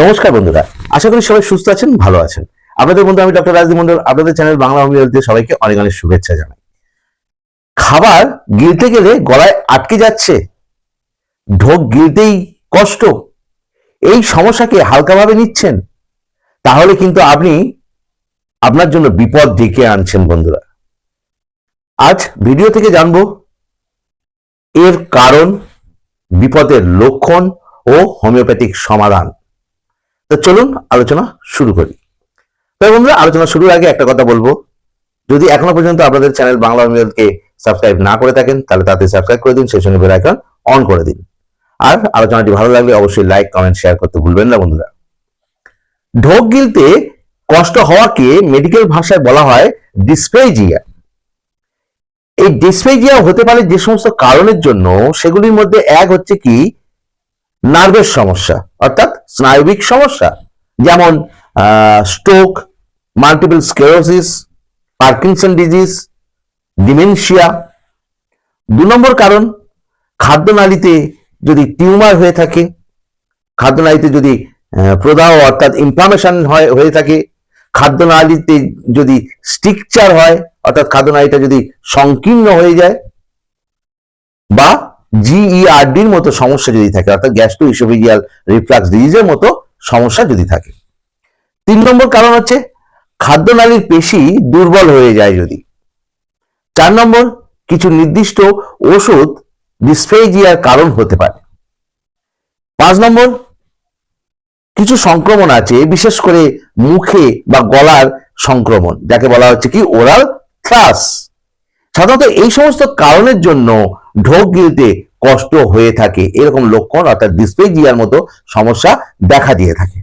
নমস্কার বন্ধুরা, আশা করি সবাই সুস্থ আছেন, ভালো আছেন। আপনাদের বন্ধু আমি ডক্টর রাজদীপ মন্ডল আপনাদের চ্যানেল বাংলা হোমিওপ্যাথি সবাইকে অনেক অনেক শুভেচ্ছা জানাই। খাবার গিলতে গেলে গলায় আটকে যাচ্ছে, ঢোক গিলতেই কষ্ট, এই সমস্যাকে হালকাভাবে নিচ্ছেন, তাহলে কিন্তু আপনি আপনার জন্য বিপদ ডেকে আনছেন বন্ধুরা। আজ ভিডিও থেকে জানব, এর কারণ, বিপদের লক্ষণ ও হোমিওপ্যাথিক সমাধান। চলুন আলোচনা শুরু করি। তবে বন্ধুরা, আলোচনা শুরুর আগে একটা কথা বলব। যদি এখনও পর্যন্ত আপনাদের চ্যানেল বাংলা হোমিওপ্যাথিকে সাবস্ক্রাইব না করে থাকেন, তাহলে তাতে সাবস্ক্রাইব করে দিন, সেই সঙ্গে আইকন অন করে দিন। আর আলোচনাটি ভালো লাগলে অবশ্যই লাইক, কমেন্ট, শেয়ার করতে ভুলবেন না বন্ধুরা। ঢোক গিলতে কষ্ট হওয়াকে মেডিকেল ভাষায় বলা হয় ডিসপ্লেজিয়া এই ডিসপ্লেজিয়া হতে পারে যে সমস্ত কারণের জন্য, সেগুলির মধ্যে এক হচ্ছে কি নার্ভের সমস্যা, অর্থাৎ স্নায়বিক সমস্যা, যেমন stroke multiple sclerosis Parkinson disease dementia দু নম্বর কারণ, খাদ্যনালীতে যদি টিউমার হয়ে থাকে, খাদ্যনালীতে যদি প্রদাহ, অর্থাৎ ইনফ্লামেশন হয়, হয়ে থাকে, খাদ্যনালীতে যদি স্ট্রিকচার হয়, অর্থাৎ খাদ্যনালীটা যদি সংকীর্ণ হয়ে যায়, বা জিইআরডির মতো সমস্যা যদি থাকে, অর্থাৎ গ্যাস্ট্রো ইসোফেজিয়াল রিফ্লাক্স ডিজিজের মতো সমস্যা যদি থাকে। তিন নম্বর কারণ হচ্ছে, খাদ্যনালীর পেশি দুর্বল হয়ে যায় যদি। চার নম্বর, কিছু নির্দিষ্ট ওষুধ ডিসফেজিয়ার কারণ হতে পারে। পাঁচ নম্বর, কিছু সংক্রমণ আছে, বিশেষ করে মুখে বা গলার সংক্রমণ, যাকে বলা হচ্ছে কি ওরাল থ্রাস সাধারণত এই সমস্ত কারণের জন্য ঢোক গিলতে কষ্ট হয়ে থাকে। এরকম লক্ষণ অর্থাৎ ডিসপেজিয়ার মতো সমস্যা দেখা দিয়ে থাকে।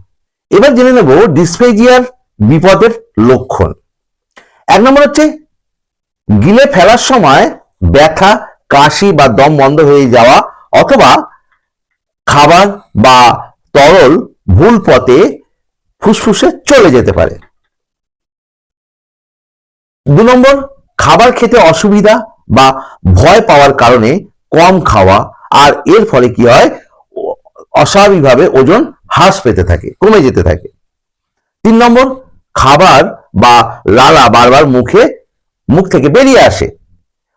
এবার জেনে নেব ডিসপেজিয়ার বিপদের লক্ষণ। এক নম্বর হচ্ছে, গিলে ফেলার সময় ব্যথা, কাশি বা দম বন্ধ হয়ে যাওয়া অথবা খাবার বা তরল ভুল পথে ফুসফুসে চলে যেতে পারে। দু নম্বর, খাবার খেতে অসুবিধা বা ভয় পাওয়ার কারণে কম খাওয়া আর এর ফলে কি হয়? অস্বাভাবিকভাবে ওজন হ্রাস পেতে থাকে, কমে যেতে থাকে। তিন নম্বর, খাবার বা লালা বারবার মুখে, মুখ থেকে বেরিয়ে আসে।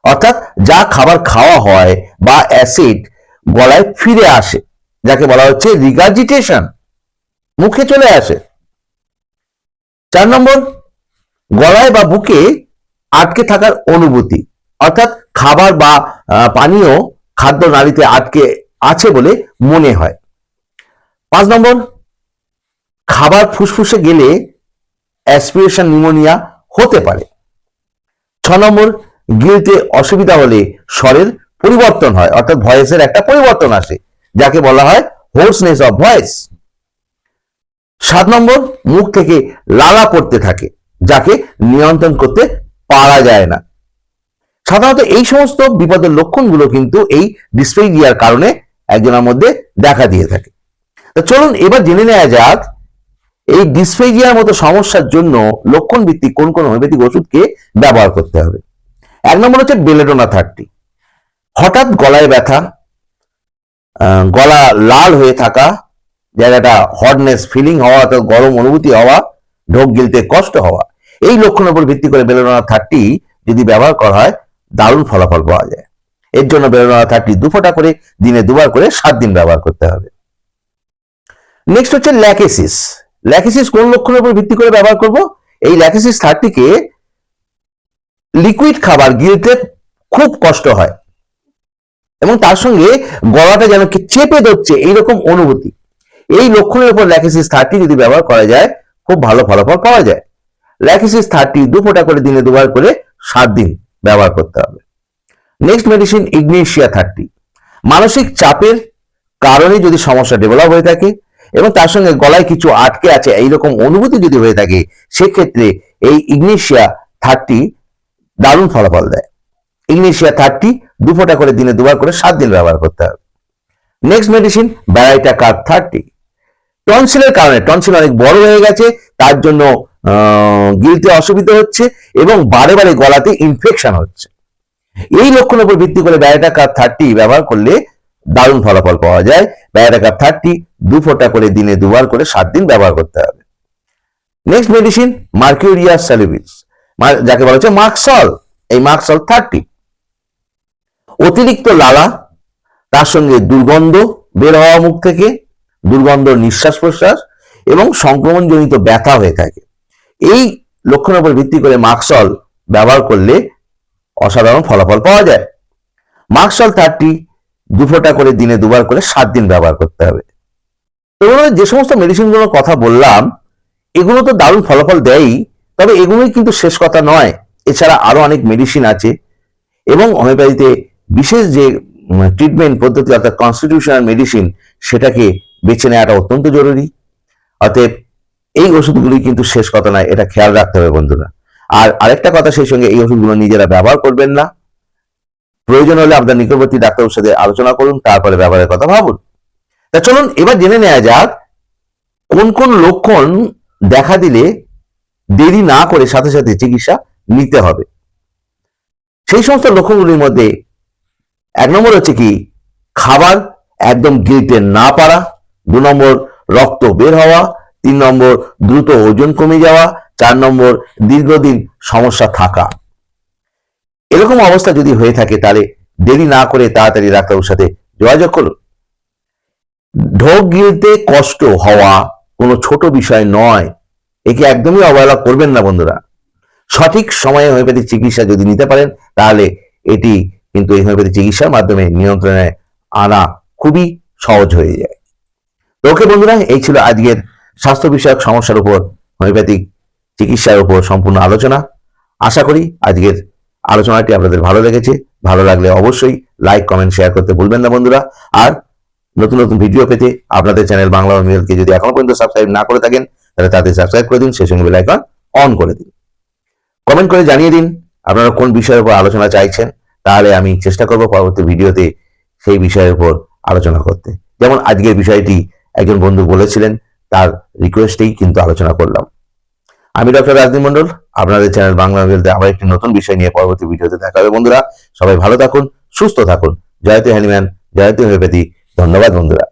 অর্থাৎ যা খাবার খাওয়া হয় বা অ্যাসিড গলায় ফিরে আসে, যাকে বলা হচ্ছে রিগার্জিটেশন মুখে চলে আসে। চার নম্বর, গলায় বা বুকে আটকে থাকার অনুভূতি অর্থাৎ খাবার বা পানীয় খাদ্য নালীতে আটকে আছে বলে মনে হয়। পাঁচ নম্বর, খাবার ফুসফুসে গেলে অ্যাসপিরেশন নিউমোনিয়া হতে পারে। ছ নম্বর গিলতে অসুবিধা হলে স্বরের পরিবর্তন হয়, অর্থাৎ ভয়েসের একটা পরিবর্তন আসে, যাকে বলা হয় হোর্সনেস অফ ভয়েস সাত নম্বর, মুখ থেকে লালা পড়তে থাকে, যাকে নিয়ন্ত্রণ করতে পারা যায় না। সাধারণত এই সমস্ত বিপদের লক্ষণগুলো কিন্তু এই ডিসপ্লেজিয়ার কারণে একজনের মধ্যে দেখা দিয়ে থাকে। তো চলুন এবার জেনে নেওয়া যাক, এই ডিসপ্লেজিয়ার মতো সমস্যার জন্য লক্ষণ ভিত্তিক কোন কোন হোমিওপ্যাথিক ওষুধকে ব্যবহার করতে হবে। এক নম্বর হচ্ছে বেলেডোনা থার্টি। হঠাৎ গলায় ব্যথা গলা লাল হয়ে থাকা জায়গাটা হটনেস ফিলিং হওয়া অর্থাৎ গরম অনুভূতি হওয়া, ঢোক গিলতে কষ্ট হওয়া, এই লক্ষণের উপর ভিত্তি করে বেলেডোনা থার্টি যদি ব্যবহার করা হয় দারুণ ফলাফল পাওয়া যায়। এর জন্য বেলেডোনা থার্টি দু ফোঁটা করে দিনে দুবার করে সাত দিন ব্যবহার করতে হবে। নেক্সট হচ্ছে ল্যাকেসিস ল্যাকেসিস কোন লক্ষণের উপর ভিত্তি করে ব্যবহার করব? এই ল্যাকেসিস থার্টিকে লিকুইড খাবার গিলতে খুব কষ্ট হয়। এবং তার সঙ্গে গলাটা যেন চেপে ধরছে, এইরকম অনুভূতি। এই লক্ষণের উপর ল্যাকেসিস থার্টি যদি ব্যবহার করা যায়, খুব ভালো ফলাফল পাওয়া যায়। ল্যাকেসিস থার্টি দু ফোঁটা করে দিনে দুবার করে সাত দিন। ব্যবহার করতে হবে। নেক্সট মেডিসিন ইগনেশিয়া থার্টি মানসিক চাপের কারণে যদি সমস্যা ডেভেলপ হয়ে থাকে এবং তার সঙ্গে গলায় কিছু আটকে আছে, এইরকম অনুভূতি যদি হয়ে থাকে, সেক্ষেত্রে এই ইগনেশিয়া থার্টি দারুণ ফলাফল দেয়। ইগনেশিয়া থার্টি দু ফোঁটা করে দিনে দুবার করে সাত দিন ব্যবহার করতে হবে। Next medicine baryta carb thirty টনসিলের কারণে টনসিল অনেক বড় হয়ে গেছে, তার জন্য গিলতে অসুবিধা হচ্ছে এবং বারে বারে গলাতে ইনফেকশন হচ্ছে। এই লক্ষণের উপর ভিত্তি করে ব্যারাইটা কার থার্টি ব্যবহার করলে দারুণ ফলাফল পাওয়া যায়। ব্যারাকাপ থার্টি দু ফোঁটা করে দিনে দুবার করে সাত দিন ব্যবহার করতে হবে। নেক্সট মেডিসিন মার্কিউরিয়া স্যালিভিস যাকে বলা হচ্ছে মার্কসল এই মার্কসল থার্টি অতিরিক্ত লালা, তার সঙ্গে দুর্গন্ধ বের হওয়া মুখ থেকে, দুর্গন্ধ নিঃশ্বাস প্রশ্বাস এবং সংক্রমণজনিত ব্যথা হয়ে থাকে। এই লক্ষণের উপর ভিত্তি করে মার্কসল ব্যবহার করলে অসাধারণ ফলাফল পাওয়া যায়। মার্কসল থার্টি দু ফোঁটা করে দিনে দুবার করে সাত দিন ব্যবহার করতে হবে। এগুলো যে সমস্ত মেডিসিনগুলোর কথা বললাম, এগুলো তো দারুণ ফলাফল দেয়ই, তবে এগুলোই কিন্তু শেষ কথা নয়। এছাড়া আরও অনেক মেডিসিন আছে এবং হোমিওপ্যাথিতে বিশেষ যে ট্রিটমেন্ট পদ্ধতি অর্থাৎ কনস্টিটিউশনাল মেডিসিন সেটাকে বেছে নেওয়াটা অত্যন্ত জরুরি। অতএব এই ওষুধগুলি কিন্তু শেষ কথা নয়, এটা খেয়াল রাখতে হবে বন্ধুরা। আর আরেকটা কথা সেই সঙ্গে, এই ওষুধগুলো নিজেরা ব্যবহার করবেন না। প্রয়োজন হলে আপনার নিকটবর্তী ডাক্তারের সাথে আলোচনা করুন, তারপরে ব্যবহারের কথা ভাবুন। তা চলুন, এবার জেনে নেওয়া যাক, কোন কোন লক্ষণ দেখা দিলে দেরি না করে সাথে সাথে চিকিৎসা নিতে হবে। সেই সমস্ত লক্ষণগুলির মধ্যে এক নম্বর হচ্ছে কি, খাবার একদম গিলতে না পারা। দু নম্বর, রক্ত বের হওয়া। তিন নম্বর, দ্রুত ওজন কমে যাওয়া, চার নম্বর, দীর্ঘদিন সমস্যা থাকা। এরকম অবস্থা যদি হয়ে থাকে, তাহলে দেরি না করে তাড়াতাড়ি ডাক্তারের সাথে যোগাযোগ করুন। ঢোক গিলতে কষ্ট হওয়া কোনো ছোট বিষয় নয়। একে একদমই অবহেলা করবেন না, বন্ধুরা। সঠিক সময়ে হোমিওপ্যাথিক চিকিৎসা যদি নিতে পারেন, তাহলে এটি কিন্তু এই হোমিওপ্যাথি চিকিৎসার মাধ্যমে নিয়ন্ত্রণে আনা খুবই সহজ হয়ে যায়। ওকে, বন্ধুরা, এই ছিল আজকের স্বাস্থ্য বিষয়ক সমস্যার উপর হোমিওপ্যাথিক চিকিৎসার উপর সম্পূর্ণ আলোচনা। আশা করি আজকের আলোচনাটি আপনাদের ভালো লেগেছে। ভালো লাগলে অবশ্যই লাইক কমেন্ট শেয়ার করতে ভুলবেন না বন্ধুরা। আর নতুন নতুন ভিডিও পেতে আপনাদের চ্যানেল বাংলা হোমিওপ্যাথিকে যদি এখনও পর্যন্ত সাবস্ক্রাইব না করে থাকেন, তাহলে তাদের সাবস্ক্রাইব করে দিন, সেই সঙ্গে বেল আইকন অন করে দিন। কমেন্ট করে জানিয়ে দিন আপনারা কোন বিষয়ের উপর আলোচনা চাইছেন, তাহলে আমি চেষ্টা করব পরবর্তী ভিডিওতে সেই বিষয়ের উপর আলোচনা করতে। যেমন আজকের বিষয়টি একজন বন্ধু বলেছিলেন তার রিকোয়েস্টেই কিন্তু আলোচনা করলাম। আমি ডক্টর রাজনী মন্ডল আপনাদের চ্যানেল বাংলা বলতে আবার একটি নতুন বিষয় নিয়ে পরবর্তী ভিডিওতে দেখা হবে। বন্ধুরা, সবাই ভালো থাকুন, সুস্থ থাকুন। জয়তী হ্যানিম্যান জয়তী হোমিওপ্যাথি। ধন্যবাদ, বন্ধুরা।